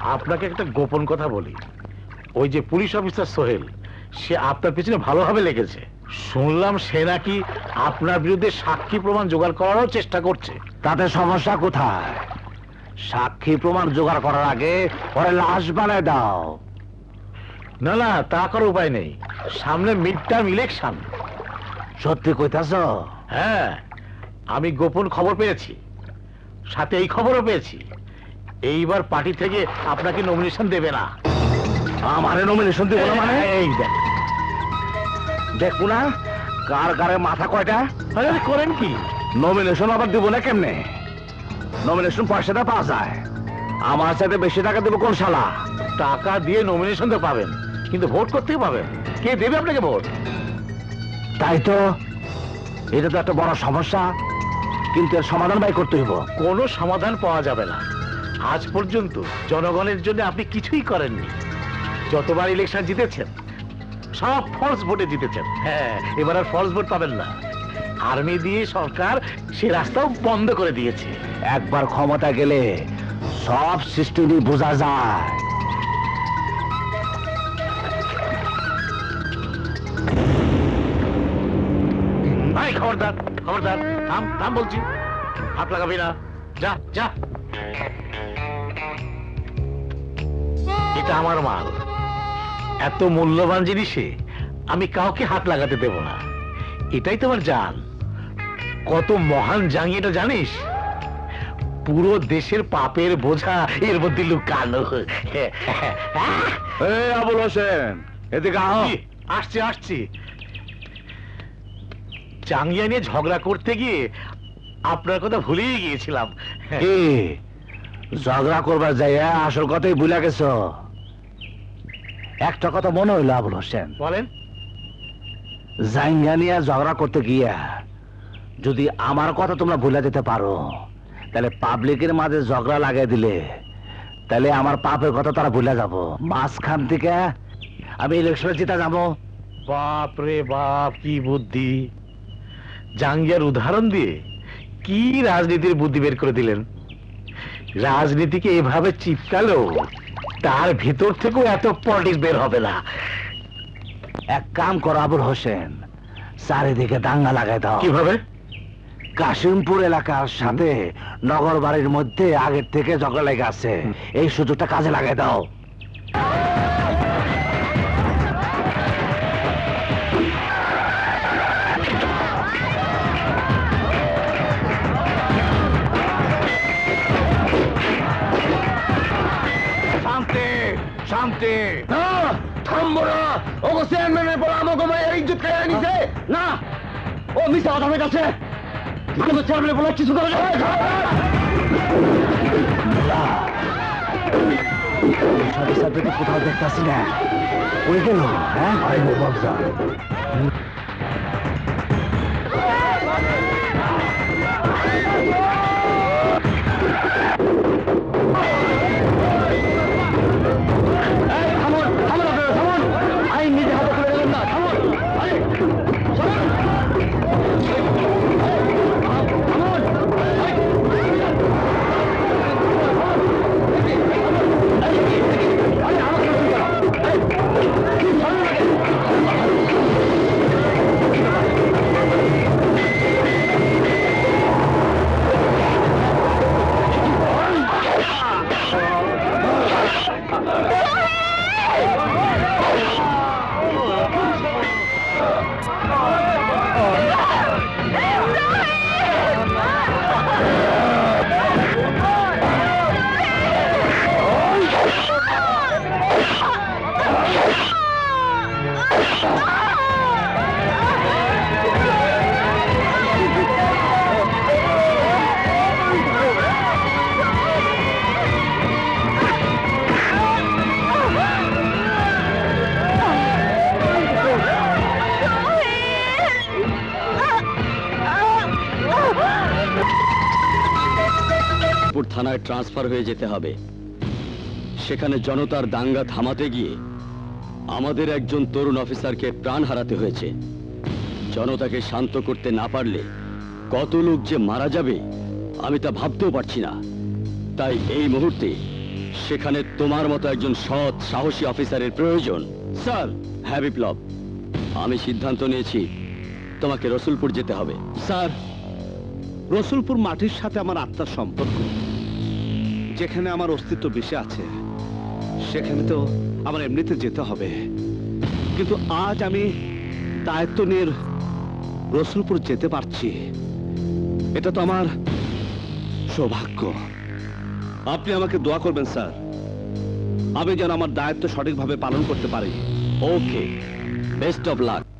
আপনাকে একটা গোপন কথা বলি। ওই যে পুলিশ অফিসার সোহেল সে আপনার পিছনে ভালোভাবে লেগেছে। শুনলাম সে নাকি আপনার বিরুদ্ধে সাক্ষী প্রমাণ জোগাড় করারও চেষ্টা করছে। তাতে সমস্যা কোথায়? সাক্ষী প্রমাণ জোগাড় করার আগে পরে লাশ বানায় দাও। না না তা করার উপায় নেই। সামনে মিড টার্ম ইলেকশন। সত্যি কইতাছ? হ্যাঁ আমি গোপন খবর পেয়েছি। সাথে এই খবরও পেয়েছি। এইবার পার্টি থেকে আপনাকে নমিনেশন দেবে না। আমারে নমিনেশন দিব না মানে? এই দেখ। দেখব না কার কারে মাথা কয়টা? করেন কি? নমিনেশন আবার দিব না কেমনে? নমিনেশন পয়সাটা পাওয়া যায়। আমার সাথে বেশি টাকা দেবো কোন শালা? টাকা দিয়ে নমিনেশন তো পাবেন কিন্তু ভোট করতে পাবেন। কে দেবে আপনাকে ভোট তাই তো। এটা তো একটা বড় সমস্যা কিন্তু এর সমাধান ভাই করতে হইব। কোনো সমাধান পাওয়া যাবে না। আজ পর্যন্ত জনগণের জন্য আপনি কিছুই করেননি। যতবার ইলেকশন জিতেছেন, সব ফলস ভোটে জিতেছেন। হ্যাঁ এবার আর ফলস ভোট পাবেন না। আর্মি দিয়ে সরকার সে রাস্তাও বন্ধ করে দিয়েছে। একবার ক্ষমতা গেলে সব সিস্টেম বোঝা যায়। খবরদার খবরদার, থাম থাম বলছি। হাত লাগাবি না। যা যা। এটা আমার মাল। এত মূল্যবান জিনিসে আমি কাউকে হাত লাগাতে দেব না। এটাই তোমার জান। কত মহান জাঙ্গি এটা জানিস? পুরো দেশের পাপের বোঝা এর মধ্যে লুকানো। আবুল হোসেন এদিকে আসছি আসছি। চাঙ্গিয়া নিয়ে ঝগড়া করতে গিয়ে আপনার কথা ভুলেই গিয়েছিলাম। ঝগড়া করবার যাই আসল কথাই ভুলে গেছ? একটা কথা মনে হইল আবুল হোসেন। বলেন। জাইঙ্গা নিয়ে ঝগড়া করতে গিয়া যদি আমার কথা তোমরা ভুলে যেতে পারো তাহলে পাবলিকের মাঝে ঝগড়া লাগাই দিলে তাহলে আমার পাপের কথা তারা ভুলে যাব। মাঝখান থেকে আমি ইলেকশনে জিতা যাব। বাপ রে বাপ কি বুদ্ধি। জাঙ্গিয়ার উদাহরণ দিয়ে কি রাজনীতির বুদ্ধি বের করে দিলেন? রাজনীতিকে এভাবে চিপকালো তার ভিতর থেকেও এত পলিটিক্স বের হবে না। এক কাম করো আবুল হোসেন। চারিদিকে দাঙ্গা লাগাই দাও। কীভাবে? কাশিমপুর এলাকার সাথে নগর বাড়ির মধ্যে আগের থেকে ঝগড়া লেগে আছে। এই সুযোগটা কাজে লাগাই দাও। চেয়ারম্যানের পর আমাকে মায়ের ইজ্জত কেড়ে নিছে না ও মিশা কথা কাছে। চেয়ারম্যানের বলে কিছু করে কোথাও দেখতেছি না। ওই কেন হ্যাঁ? থানায় ট্রান্সফার হয়ে যেতে হবে। সেখানে জনতার দাঙ্গা থামাতে গিয়ে আমাদের একজন তরুণ অফিসারকে প্রাণ হারাতে হয়েছে। জনতাকে শান্ত করতে না পারলে কত লোক যে মারা যাবে, আমি তা ভাবতেও পারছি না। তাই এই মুহূর্তে সেখানে তোমার মতো একজন সৎ, সাহসী অফিসারের প্রয়োজন। স্যার হ্যাঁ বিপ্লব আমি সিদ্ধান্ত নিয়েছি তোমাকে রসুলপুর যেতে হবে। স্যার রসুলপুর মাটির সাথে আমার আত্মার সম্পর্ক। যেখানে আমার অস্তিত্ব বেশি আছে সেখানে তো আমার এমনিতে যেতে হবে। কিন্তু আজ আমি দায়িত্ব নিয়ে রসুলপুর যেতে পারছি। এটা তো আমার সৌভাগ্য। আপনি আমাকে দোয়া করবেন স্যার। আমি যেন আমার দায়িত্ব সঠিকভাবে পালন করতে পারি। Okay best of luck.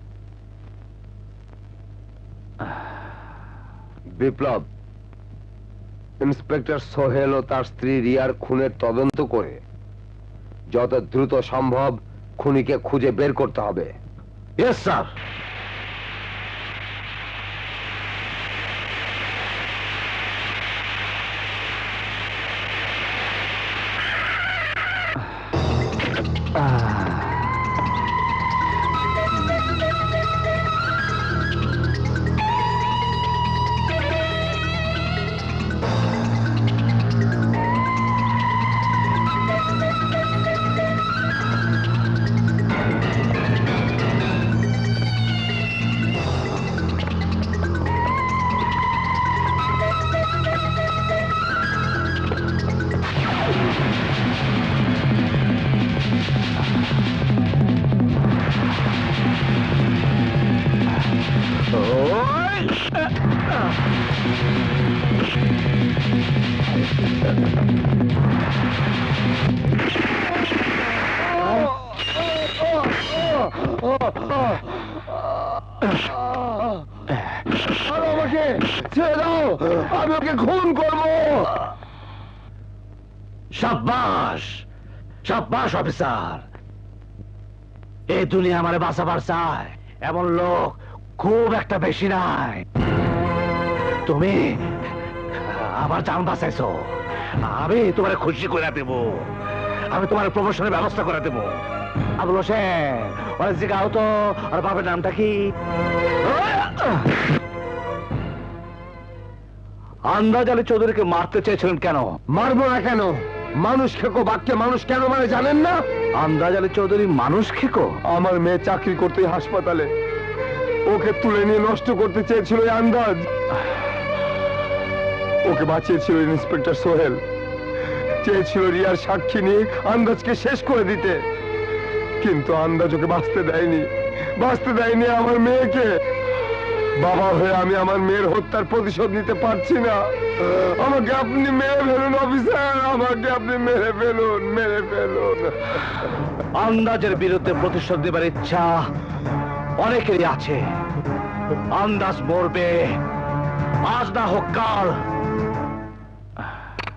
Biplob, inspector Sohel ও তার স্ত্রী রিয়ার খুনের তদন্ত করে যত দ্রুত সম্ভব খুনিকে খুঁজে বের করতে হবে। ইয়েস স্যার আমি ওকে খুন করব। সাব্বাস সাব্বাস অফিসার। এই দুনিয়া আমারে বাঁচাবার চায়, এমন লোক খুব একটা বেশি নাই। তুমি আমার জান বাঁচাইছো। আমি তোমার খুশি করে দেব। আমি তোমার প্রমোশনের ব্যবস্থা করে দেব। আবুল হোসেন ওরা জিগাও তো আর বাবার নামটা কি? আন্দাজ আলী চৌধুরীকে মারতে চেয়েছিলেন কেন? মারবো না কেন? মানুষ খেকো বাক্যে মানুষ কেন মানে জানেন না? আন্দাজ আলী চৌধুরী মানুষ খেকো? আমার মেয়ে চাকরি করতে হাসপাতালে। ওকে তুলে নিয়ে নষ্ট করতে চেয়েছিল এই আন্দাজ। ওকে বাঁচিয়েছিল ইন্সপেক্টর সোহেল। চেয়েছিল রিয়ার সাক্ষী নিয়ে আন্দাজকে শেষ করে দিতে। কিন্তু আন্দাজ ওকে বাঁচতে দেয়নি। বাঁচতে দেয়নি আমার মেয়েকে। বাবা হয়ে আমি আমার মেয়ের হত্যার প্রতিশোধ নিতে পারছি না। আমাকে আপনি মেরে ফেলুন, অফিসার। আমাকে আপনি মেরে ফেলুন মেরে ফেলুন। আন্দাজের বিরুদ্ধে প্রতিশোধ দেবার ইচ্ছা অনেকেরই আছে। আন্দাজ মরবে, আজ না হোক কাল।